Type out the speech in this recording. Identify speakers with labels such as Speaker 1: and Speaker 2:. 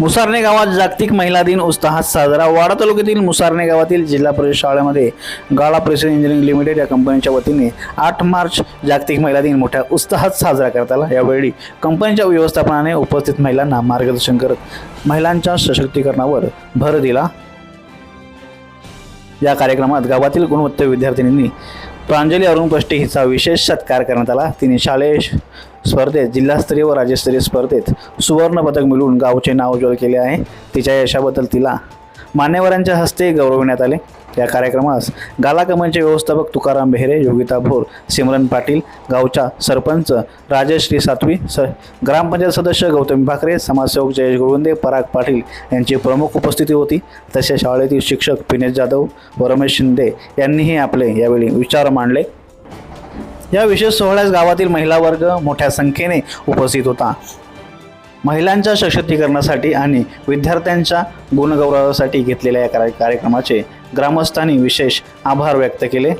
Speaker 1: मुसारणे गावात जागतिक महिला दिन उत्साहात साजरा. वाडा तालुक्यातील मुसारणे गावातील जिल्हा परिषद शाळेमध्ये गाळा परिषद इंजिनिअरिंग लिमिटेड या कंपनीच्या वतीने आठ मार्च जागतिक महिला दिन मोठ्या उत्साहात साजरा करता आला. यावेळी कंपनीच्या व्यवस्थापनाने उपस्थित महिलांना मार्गदर्शन करत महिलांच्या सशक्तीकरणावर भर दिला. या कार्यक्रमात गावातील गुणवत्ता विद्यार्थिनींनी प्रांजली अरुण हिचा विशेष सत्कार करण्यात आला. तिने शालेय स्पर्धेत जिल्हास्तरीय व राज्यस्तरीय स्पर्धेत सुवर्णपदक मिळवून गावचे नाव उज्ज्वल केले आहे. तिच्या यशाबद्दल तिला मान्यवरांच्या हस्ते गौरवण्यात आले. या कार्यक्रमास गालाकमनचे व्यवस्थापक तुकाराम बेहरे योगिता भोर सिमरन पाटील गावच्या सरपंच राजश्री सातवी स ग्रामपंचायत सदस्य गौतम भाकरे समाजसेवक जयेश गोविंदे पराग पाटील यांची प्रमुख उपस्थिती होती. तसेच शाळेतील शिक्षक पिनेश जाधव व रमेश शिंदे यांनीही आपले यावेळी विचार मांडले. या विशेष सोहळ्यास गावातील महिला वर्ग मोठ्या संख्येने उपस्थित होता. महिलांच्या सशक्तीकरणासाठी आणि विद्यार्थ्यांच्या गुणगौरवासाठी घेतलेल्या या कार्य- कार्यक्रमाचे ग्रामस्थांनी विशेष आभार व्यक्त केले.